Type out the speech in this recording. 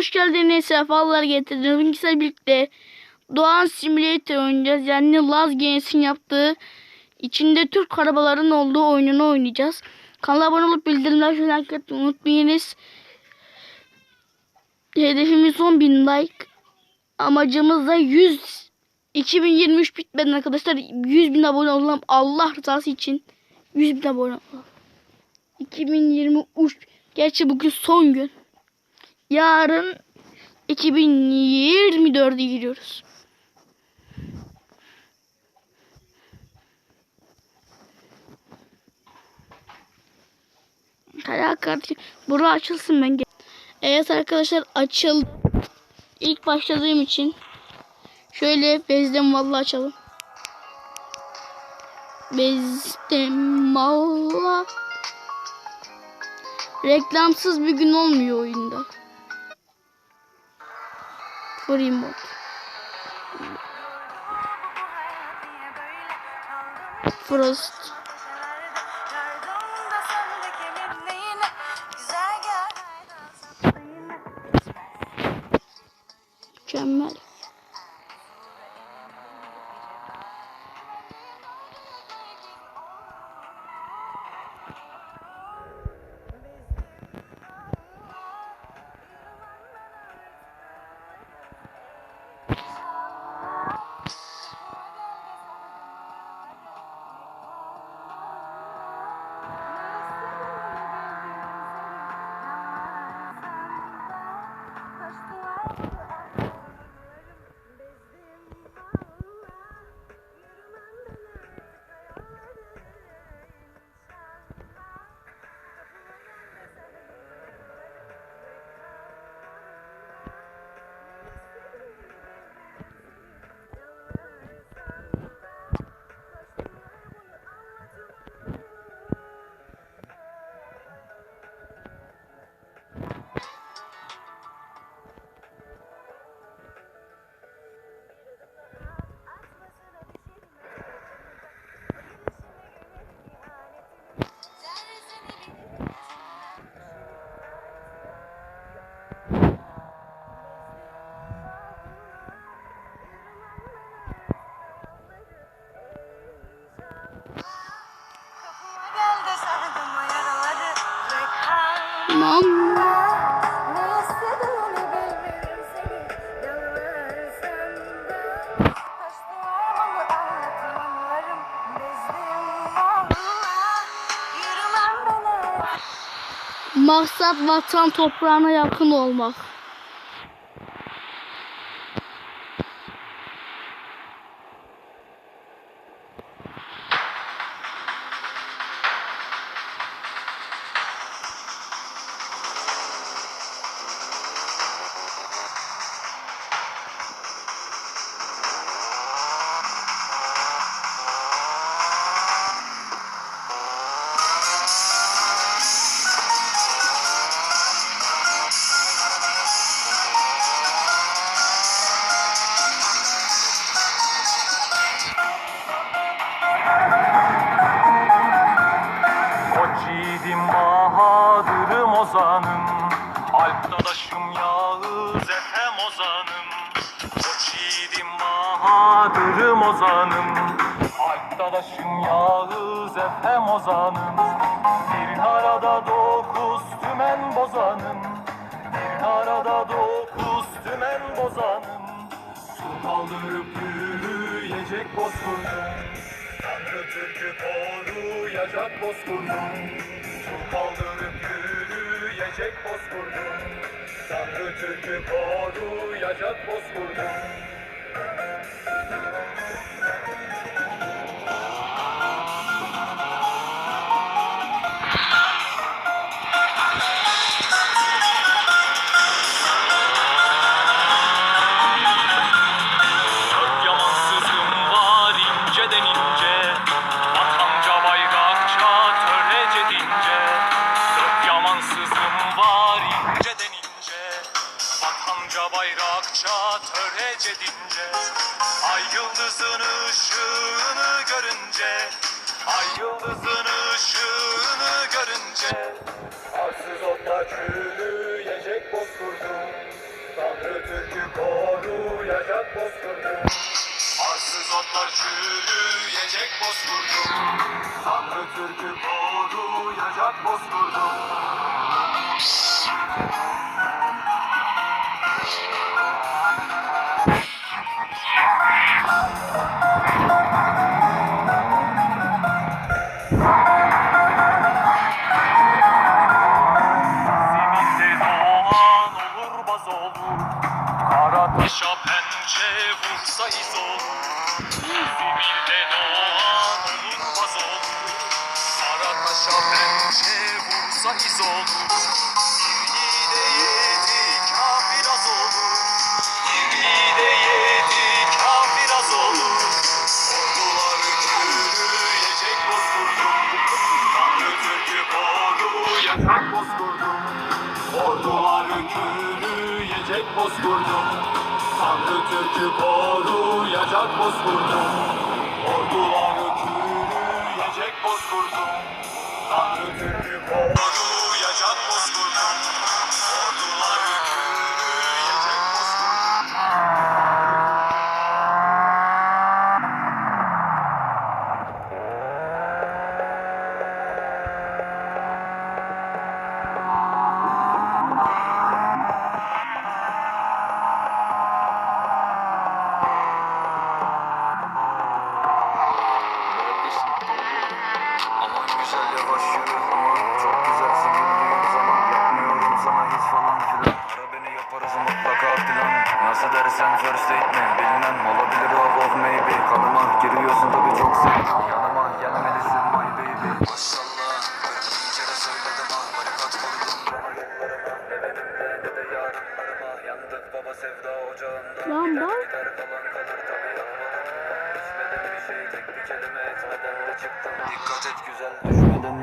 hoş geldiniz. Sefalar getirdiniz. Bugün sizlerle birlikte Doğan Simulator oynayacağız. Yani Laz Games'in yaptığı içinde Türk arabaların olduğu oyununu oynayacağız. Kanala abone olup bildirimler şöyle atmayı unutmayınız. Hedefimiz 10.000 like. Amacımız da 100 2023 bitmeden arkadaşlar 100 bin abone olalım. Allah rızası için 100 bin abone olalım. 2023 Gerçi bugün son gün. Yarın 2024'e giriyoruz. Hadi kardeşim. Bura açılsın ben. gel- Evet arkadaşlar açıldı. İlk başladığım için şöyle bezden valla açalım. Bezden valla. Reklamsız bir gün olmuyor oyunda. Free mod. Frost. Mükemmel. Tamam. Maksat vatan toprağına yakın olmak. Ozanım. Alp dadaşım Yağız Efem ozanım. Koç yiğidim Bahadır'ım ozanım. Alp dadaşım Yağız Efem ozanım. Bir arada dokuz tümen bozanım. Bir arada dokuz tümen bozanım. Su kaldırıp yürüyecek bozkurdum. Tanrı Türk'ü koruyacak bozkurdum. Su kaldırıp yürüyecek bozkurdum Tanrı Türk'ü koruyacak bozkurdum bayrakça törece dince Ay yıldızın ışığını görünce Ay yıldızın ışığını görünce. Arsız otlar çürüyecek bozkurdum koruyacak bozkurdum. Arsız otlar çürüyecek bozkurdum Tanrı Türk'ü koruyacak bozkurdum Siminde doğan olur baz olur Kara taşa vursa iz olur Siminde doğan olur baz olur Kara taşa pençe vursa iz olur bozkurdum Tanrı Türk'ü koruyacak bozkurdum Orduları çürüyecek bozkurdum Tanrı Türk'ü koruyacak plan Nasıl dersen first mi bilmem Olabilir of of maybe. Kanıma giriyorsun tabi çok sevdim Yanıma gelmelisin my baby. Maşallah bir kere söyledim ah barikat kurdum Bana yollarıma ne benimle ne de yarınlarıma Yandık baba sevda ocağında Lan bak. gider kalan kalır tabi yapmadım İçmeden bir şey tek bir kelime etmeden de çıktım Dikkat et güzel düşmeden